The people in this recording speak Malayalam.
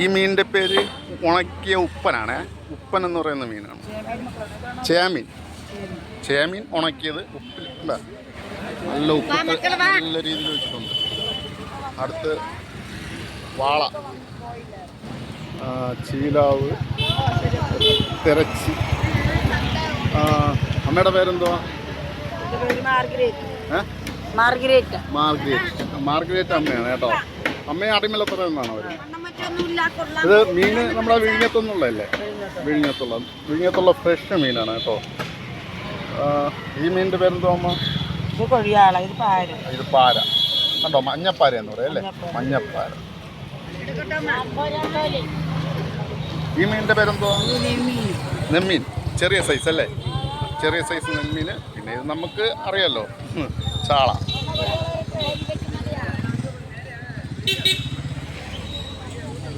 ഈ മീനിന്റെ പേര് ഉണക്കിയ ഉപ്പനാണ്. ഉപ്പൻ എന്ന് പറയുന്ന മീനാണ്. ചേമീൻ. ചേമീൻ ഉണക്കിയത് ഉപ്പിൽ നല്ല ഉപ്പ്. നല്ല രീതിയിൽ വെച്ചിട്ടുണ്ട്. അടുത്ത് വാള. ചീലാവ്. തിരച്ചി. അമ്മയുടെ പേരെന്തുവാ? മാർഗ്രേറ്റ്. മാർഗ്രേറ്റ്. മാർഗ്രേറ്റ് അമ്മയാണ് കേട്ടോ. അമ്മയെ അടിമലത്തറ എന്നാണ് അവർ ഇത് മീന് നമ്മുടെ വിഴിഞ്ഞത്തൊന്നുള്ളതല്ലേ? വിഴിഞ്ഞത്തുള്ള വിഴിഞ്ഞത്തുള്ള ഫ്രഷ് മീനാണ് കേട്ടോ. ഈ മീനിന്റെ പേരെന്തോ അമ്മ? ഇത് കൊഴിയാള ഇത് പാര ഇത് പാര. കണ്ടോ മഞ്ഞപ്പാര എന്ന് പറയല്ലേ അല്ലേ? മഞ്ഞപ്പാര. ഈ മീനിന്റെ പേരെന്തോ നെമ്മീൻ. ചെറിയ സൈസ് അല്ലേ? ചെറിയ സൈസ് നെമ്മീൻ പിന്നെ ഇത് നമുക്ക് അറിയാലോ. ചാള.